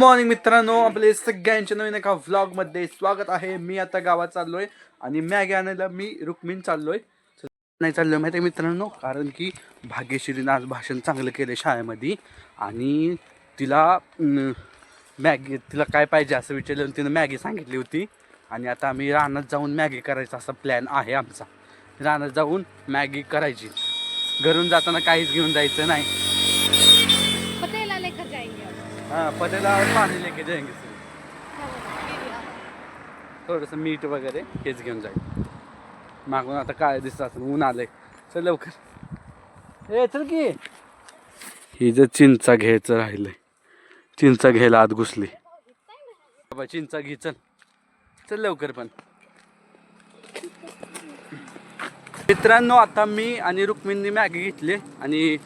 Morning मित्रांनो आपले सगळ्यांच्या नवीन एका व्लॉगमध्ये स्वागत आहे. मी आता गावात चाललोय आणि मॅगी आणायला मी रुक्मिण चाललोय. नाही चाललोय माहिती आहे मित्रांनो? कारण की भाग्यश्रीनं आज भाषण चांगलं केलं शाळेमध्ये आणि तिला मॅगी तिला काय पाहिजे असं विचारलं आणि तिनं मॅगी सांगितली होती. आणि आता आम्ही रानात जाऊन मॅगी करायचा असा प्लॅन आहे आमचा. रानात जाऊन मॅगी करायची. घरून जाताना काहीच घेऊन जायचं नाही. हां पटेला पाणी लेके जाएंगे सर थोडंसं मीठ वगैरे हेच घेऊन जाईल. मागून आता काय दिसत असेल ऊन आलंय. चल लवकर. हे चल की. ही जर चिंचा घ्यायचं राहिलंय चिंचा घ्यायला आत घुसली. बाबा चिंचा घे चल. चल लवकर पण. मित्रांनो आता मी आणि रुक्मिणी मॅगी घेतली आणि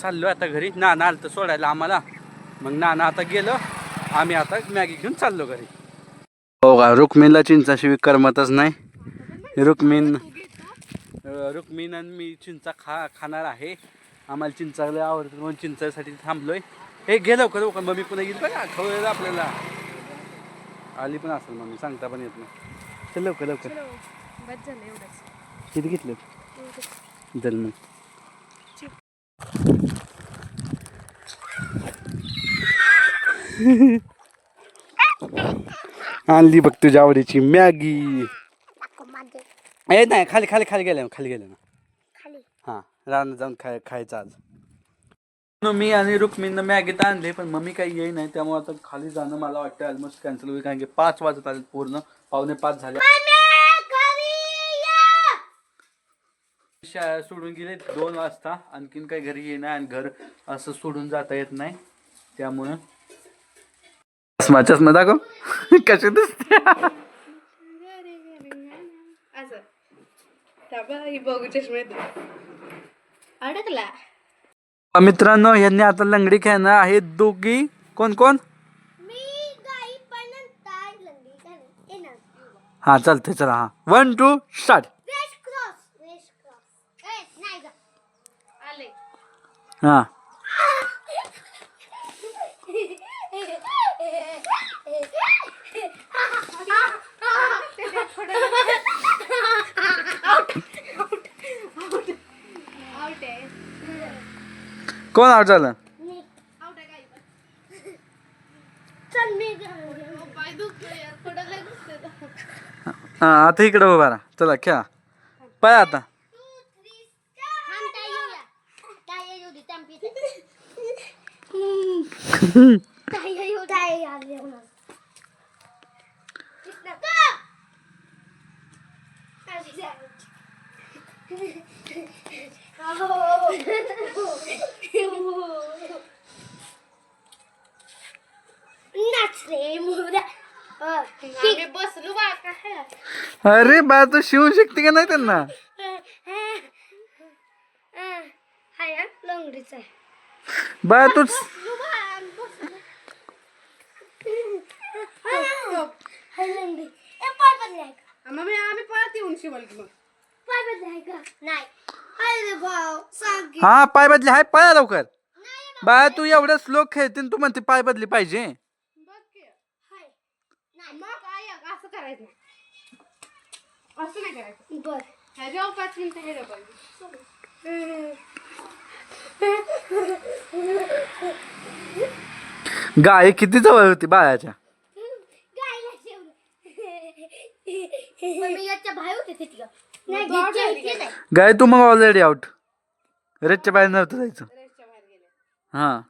चाललो आता घरी. ना आलं तर सोडायला आम्हाला. मग नाना आता गेलं. आम्ही आता मॅगी घेऊन चाललो घरी. हो का? रुक्मिणला चिंचाशिवाय करमतच नाही. रुक्मिण रुक्मिण आणि मी चिंचा खा खाणार आहे. आम्हाला चिंचा लय आवडतं म्हणून चिंचासाठी थांबलोय. हे घे लवकर लवकर. मम्मी पुन्हा येईल बघा खवळ आपल्याला. आली पण असेल मम्मी सांगता पण येत नाही. चल लवकर लवकर. चलो बस झालं एवढंच. किती घेतले? चल मग. आणली बघ तुझ्या आवडीची मॅगी. ए नाही खाली खाली खाली गेल्या खाली गेल्या ना. हां रानात जाऊन खाय खायचं आज. मी आणि रुक्मिणीनं मॅगी तर आणले पण मम्मी काही येई नाही त्यामुळे आता खाली जाणं मला वाटतं ऑलमोस्ट कॅन्सल होईल कारण की पाच वाजत आले पूर्ण पावणे पाच झाले. शाळा सोडून गेले दोन वाजता आणखीन काही घरी येणार आणि घर असं सोडून जाता येत नाही त्यामुळं चष्मा चष्मा दाखव. कसे दिसते? ही मित्रांनो यांनी आता लंगडी खेळणार आहेत दोघी. कोण कोण? हा चालते चला हा. वन टू स्टार्ट आले. हा आउट आहे कोण आउट झालं आउट आहे काय पाय दुखतोय यार पुढं लय दुखतोय हा। आता इकडे उभा राहा चला खेळा पाय आता आम्ही बसलो बा काय अरे बा तू शिवू शकते का नाही त्यांना हाय लंगडीच आहे बा तू मम्मी आम्ही परत येऊन शिवल की? मग हा पाय बदली हाय पाया लवकर. बा तू एवढं स्लो खेळते आणि तू म्हणते पाय बदली पाहिजे. बघ की. मग काय असं करायचं नाही. असं नाही करायचं. बर ह्याच्या पाच मिनिटं ह्याच्या पाहिजे गाय किती जवळ होती बाळाच्या गायला ठेवलं पण मी याच्या बाहेर होते तिथलं नाही मग out घ्यायचे झाली इथेच का? आहे. गाय तू मग ऑलरेडी आउट रेडच्या बाहेर नव्हतं जायचं. हा.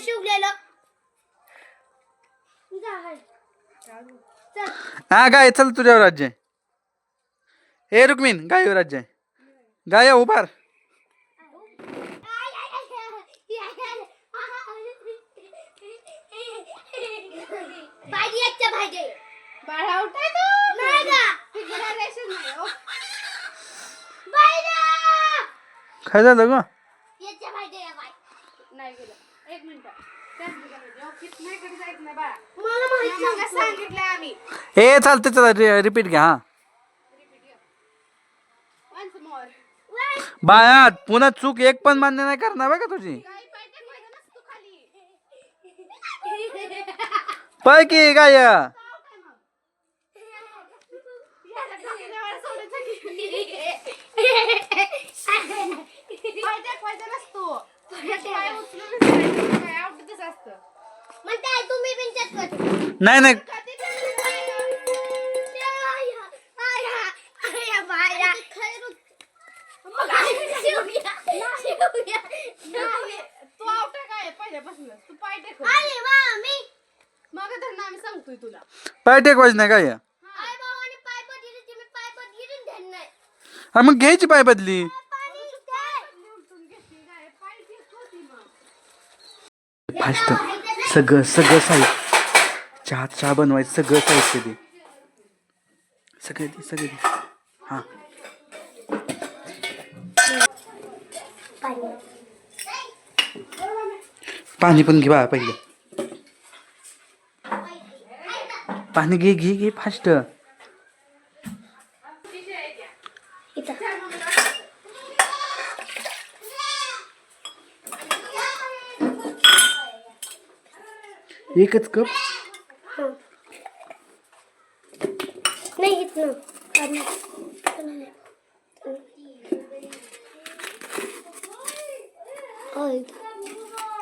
शिवलेलं. हा गाय चल तुझ्यावर राज्य आहे. हे रुक्मिन गायवर राज्य आहे गाय उभार. आय, आय, आय, आय. भाजी याच्या भाजी बाळा आउट आहे तो नाही का तिकडे रेशन नाही हो बायला काय झालं ग याच्या भाजी या बाय नाही गेलं एक मिनिट त्याच ठिकाणी मग सांगितलंय आम्ही. ए चालते चला रिपीट घ्या हा. बाळा पुन्हा चूक एक पण मान्य नाही करणार बघा तुझी? काही पाय टेकवायचं नसतो खाली. पळ की काय सांगतोय तुला पाय टेकवायचं नाही काय हा मग घ्यायची पाय बदली। उलटून घेतली काय पाय टेकवती मग फास्ट सगळं सगळं साहित्य चहा चहा बनवायचं सगळं साहित्य दे. सगळं दे सगळं दे. हा. पाणी पण घे बा पहिलं. पाणी घे घे घे फास्ट एकच कप नाही इथनं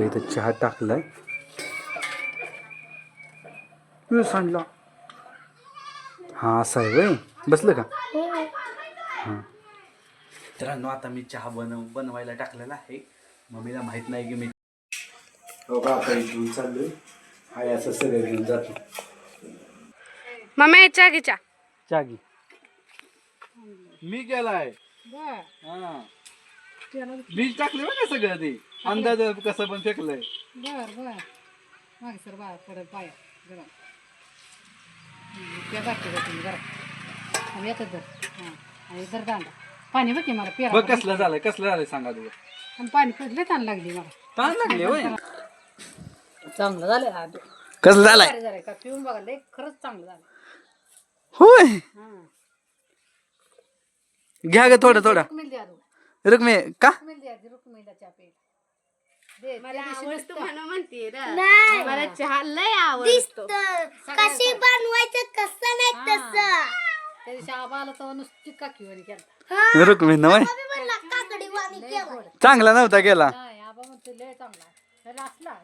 इथं चहा टाकलाय. तू सांडला. हा असं आहे वय बसलं का? हां. मित्रांनो आता मी चहा बनव बनवायला टाकलेला आहे. मम्मीला माहीत नाही की मी हो का आता घेऊन चाललोय. हाय असं सगळं घेऊन जातो. मम्मी चहा घे मी केलाय. हा. बीज टाकले बघा सगळं ते? अंदाज कसं पण फेकलंय. बर बर. मागे सर बा पडत पाय जरा. त्या बाकी तुम्ही आणि येतात जर. हां. आणि जर दांडा. पाणी बघ की मला बघ कसलं झालंय कसलं झालंय सांगा तुला आणि पाणी पडले ताण लागली मला. ताण लागले होय. चांगलं झालं हा. कसलं झालंय? का? पिऊन बघा लय खरंच चांगलं झालं होय? हां घ्या ग थोडं थोडं. द्या रुक्मे का? रुक्मिल द्या रुक्मिलला चहा प्यायला दे मला त्या दिवशी आवडतो म्हणून म्हणते र. नाही. मला चहा लय आवडतो. दिसत. कशी बनवायचं कसं नाही तसं. त्या दिवशी आबा आला तर नुसती रुक्मे ना होय? मी म्हणला काकडी वाणी केलं चांगला नव्हता गेला नाही आबा म्हणतो लय चांगला आहे. त्याला असला